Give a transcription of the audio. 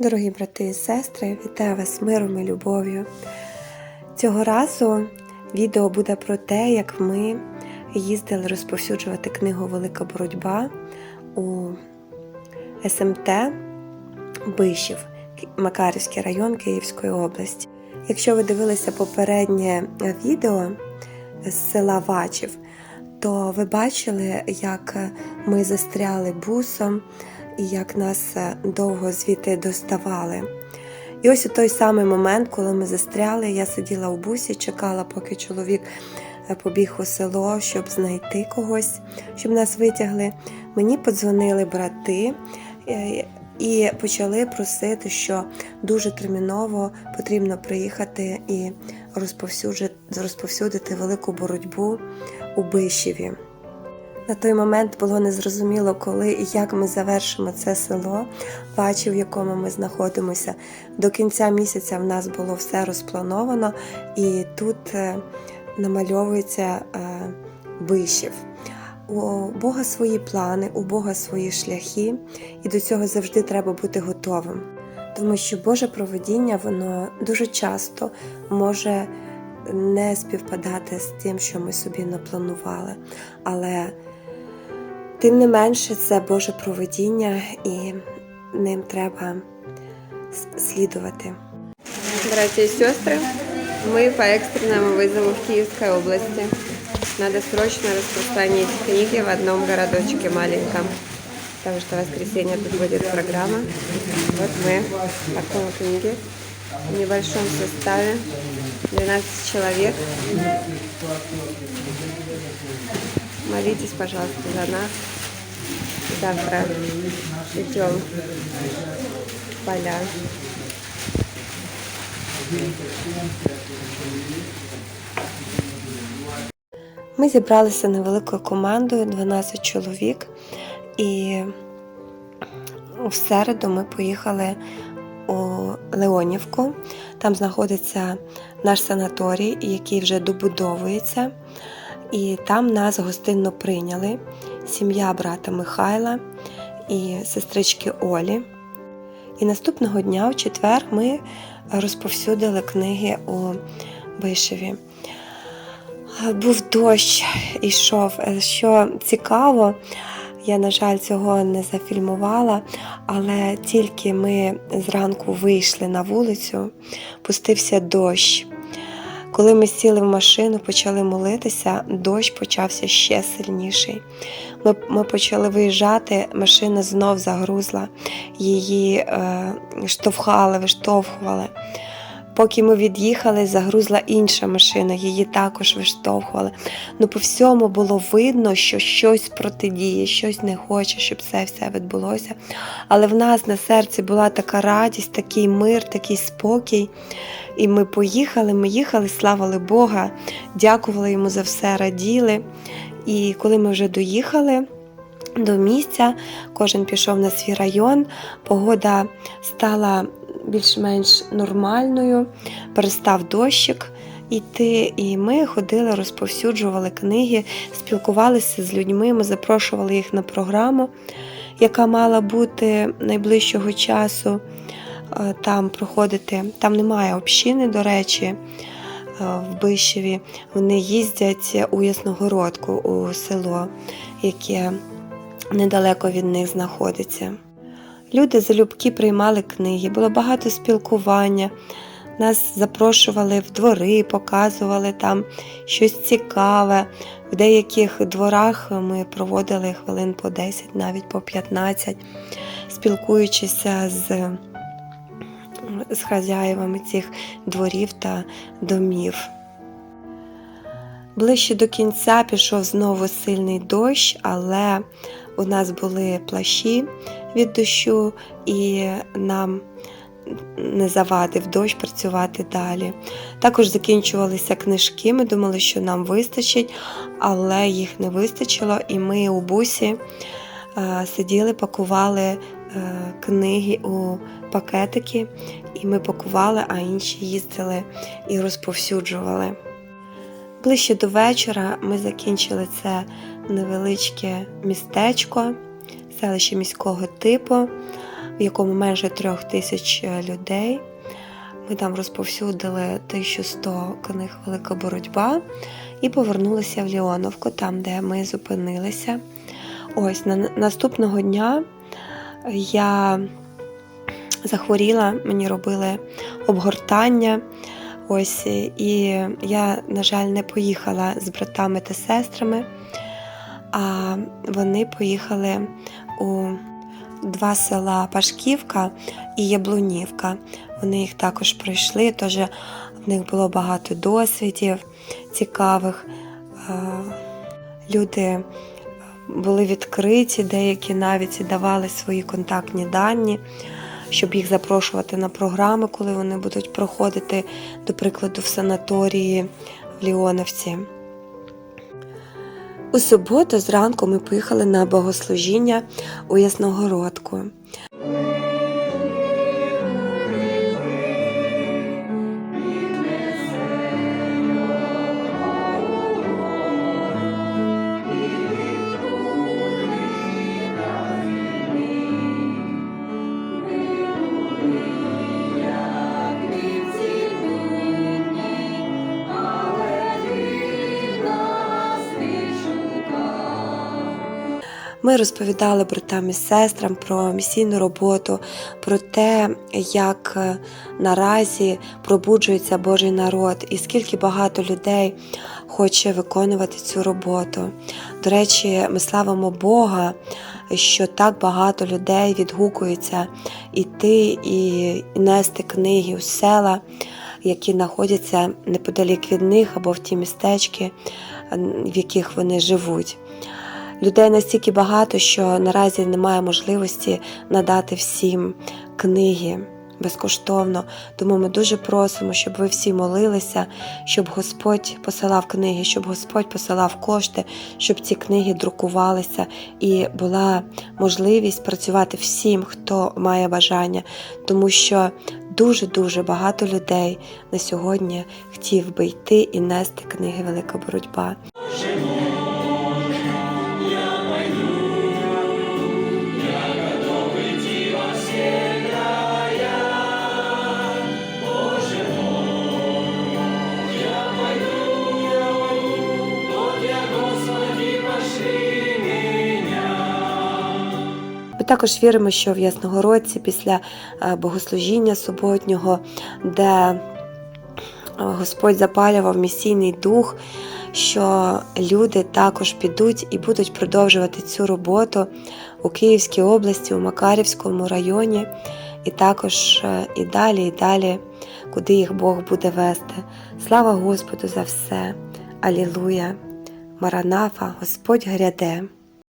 Дорогі брати і сестри, вітаю вас миром і любов'ю. Цього разу відео буде про те, як ми їздили розповсюджувати книгу Велика боротьба у СМТ Бишів, Макарівський район Київської області. Якщо ви дивилися попереднє відео з села Вачів, то ви бачили, як ми застряли бусом і як нас довго звідти доставали. І ось у той самий момент, коли ми застряли, я сиділа у бусі, чекала, поки чоловік побіг у село, щоб знайти когось, щоб нас витягли. Мені подзвонили брати і почали просити, що дуже терміново потрібно приїхати і розповсюдити велику боротьбу у Бишеві. На той момент було незрозуміло, коли і як ми завершимо це село, бачив, в якому ми знаходимося. До кінця місяця в нас було все розплановано, і тут намальовується вишів. У Бога свої плани, у Бога свої шляхи, і до цього завжди треба бути готовим. Тому що Боже проведіння, воно дуже часто може не співпадати з тим, що ми собі напланували. Але тим не менше, це Боже проведіння, і ним треба слідувати. Братья и сестры, мы по экстренному вызову в Киевской области. Надо срочно распространить книги в одном городочке маленьком. Потому что в воскресенье тут будет программа. Вот мы пакуем книги в небольшом составе. 12 человек. Молитесь, пожалуйста, за нас. Завтра идем в поля. Ми зібралися невеликою командою, 12 чоловік, і в середу ми поїхали у Леонівку. Там знаходиться наш санаторій, який вже добудовується. І там нас гостинно прийняли сім'я брата Михайла і сестрички Олі. І наступного дня, в четвер, ми розповсюдили книги у Бишеві. Був дощ ішов. Що цікаво, я, на жаль, цього не зафільмувала, але тільки ми зранку вийшли на вулицю, пустився дощ. Коли ми сіли в машину, почали молитися, дощ почався ще сильніший. Ми ми почали виїжджати, машина знов загрузла, її е, штовхали, виштовхували. Поки ми від'їхали, загрузла інша машина, її також виштовхували. Ну, по всьому було видно, що щось протидіє, щось не хоче, щоб це все відбулося. Але в нас на серці була така радість, такий мир, такий спокій. І ми поїхали, ми їхали, славили Бога, дякували йому за все, раділи. І коли ми вже доїхали до місця, кожен пішов на свій район, погода стала більш-менш нормальною, перестав дощик іти, і ми ходили, розповсюджували книги, спілкувалися з людьми, ми запрошували їх на програму, яка мала бути найближчого часу там проходити. Там немає общини, до речі, в Бишеві. Вони їздять у Ясногородку, у село, яке недалеко від них знаходиться. Люди залюбки приймали книги, було багато спілкування. Нас запрошували в двори, показували там щось цікаве. В деяких дворах ми проводили хвилин по 10, навіть по 15, спілкуючися з, з хазяївами цих дворів та домів. Ближче до кінця пішов знову сильний дощ, але у нас були плащі від дощу, і нам не завадив дощ працювати далі. Також закінчувалися книжки, ми думали, що нам вистачить, але їх не вистачило, і ми у бусі сиділи, пакували книги у пакетики, і ми пакували, а інші їздили і розповсюджували. Ближче до вечора ми закінчили це невеличке містечко, селище міського типу. в якому менше трьох тисяч людей. Ми там розповсюдили 1100 книг Велика боротьба і повернулися в Ліоновку, там, де ми зупинилися. Ось на наступного дня я захворіла, мені робили обгортання. Ось, і я, на жаль, не поїхала з братами та сестрами, а вони поїхали у два села Пашківка і Яблунівка. Вони їх також пройшли, тож в них було багато досвідів цікавих. Люди були відкриті, деякі навіть давали свої контактні дані, щоб їх запрошувати на програми, коли вони будуть проходити, до прикладу, в санаторії в Ліоновці. У суботу зранку ми поїхали на богослужіння у Ясногородку. Ми розповідали братам і сестрам про місійну роботу, про те, як е, наразі пробуджується Божий народ, і скільки багато людей хоче виконувати цю роботу. До речі, ми славимо Бога, що так багато людей відгукується іти і нести книги у села, які знаходяться неподалік від них або в ті містечки, в яких вони живуть. Людей настільки багато, що наразі немає можливості надати всім книги безкоштовно. Тому ми дуже просимо, щоб ви всі молилися, щоб Господь посилав книги, щоб Господь посилав кошти, щоб ці книги друкувалися і була можливість працювати всім, хто має бажання, тому що дуже дуже багато людей на сьогодні хотів би йти і нести книги Велика боротьба. Також віримо, що в Ясногородці після е, богослужіння суботнього, де е, Господь запалював місійний дух, що люди також підуть і будуть продовжувати цю роботу у Київській області, у Макарівському районі, і також е, і далі, і далі, куди їх Бог буде вести. Слава Господу за все! Алілуя! Маранафа, Господь гряде!